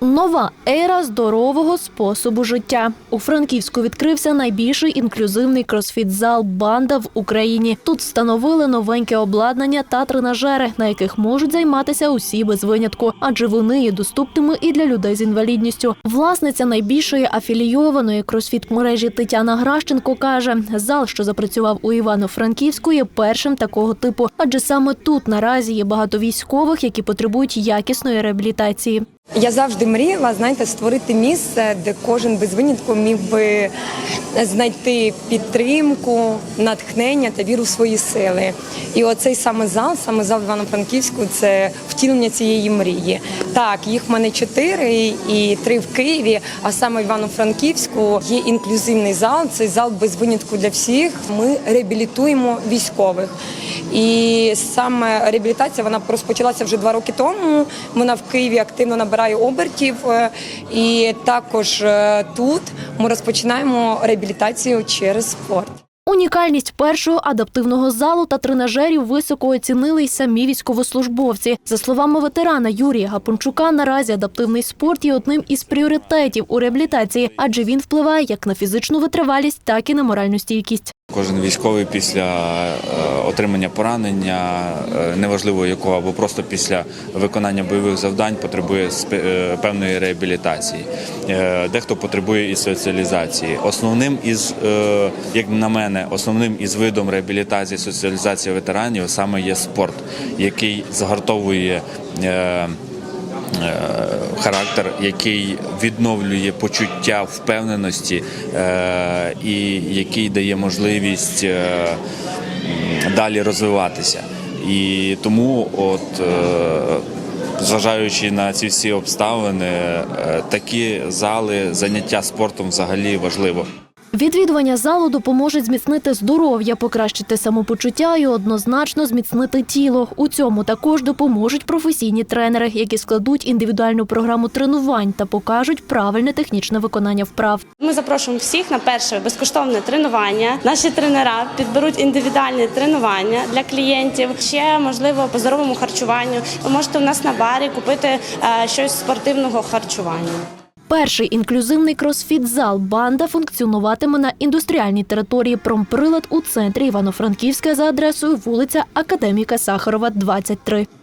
Нова ера здорового способу життя. У Франківську відкрився найбільший інклюзивний кросфіт-зал Банда в Україні. Тут встановили новеньке обладнання та тренажери, на яких можуть займатися усі без винятку, адже вони є доступними і для людей з інвалідністю. Власниця найбільшої афілійованої кросфіт мережі Тетяна Гращенко каже: зал, що запрацював у Івано-Франківську, є першим такого типу, адже саме тут наразі є багато військових, які потребують якісної реабілітації. Я завжди мріяла, знаєте, створити місце, де кожен без винятку міг би знайти підтримку, натхнення та віру в свої сили. І оцей саме зал, саме зал Івано-Франківську, це втілення цієї мрії. Так, їх в мене чотири і три в Києві. А саме в Івано-Франківську є інклюзивний зал. Цей зал без винятку для всіх. Ми реабілітуємо військових. І саме реабілітація вона розпочалася вже два роки тому. Вона в Києві активно набирає обертів. Е, І також е, тут ми розпочинаємо реабілітацію через спорт. Унікальність першого адаптивного залу та тренажерів високо оцінили й самі військовослужбовці. За словами ветерана Юрія Гапончука, наразі адаптивний спорт є одним із пріоритетів у реабілітації, адже він впливає як на фізичну витривалість, так і на моральну стійкість. Кожен військовий після е, отримання поранення, е, неважливо якого, або просто після виконання бойових завдань потребує е, певної реабілітації. Дехто потребує і соціалізації. Основним із, як на мене, основним із видом реабілітації соціалізації ветеранів саме є спорт, який загартовує. Е, характер, який відновлює почуття впевненості е, і який дає можливість е, далі розвиватися. І тому, от зважаючи на ці всі обставини, такі зали заняття спортом взагалі важливо. Відвідування залу допоможе зміцнити здоров'я, покращити самопочуття і однозначно зміцнити тіло. У цьому також допоможуть професійні тренери, які складуть індивідуальну програму тренувань та покажуть правильне технічне виконання вправ. Ми запрошуємо всіх на перше безкоштовне тренування. Наші тренера підберуть індивідуальні тренування для клієнтів. Ще можливо по здоровому харчуванню. Ви можете у нас на барі купити е, щось спортивного харчування. Перший інклюзивний кросфіт-зал банда функціонуватиме на індустріальній території промприлад у центрі Івано-Франківська за адресою вулиця Академіка Сахарова, 23. Банда!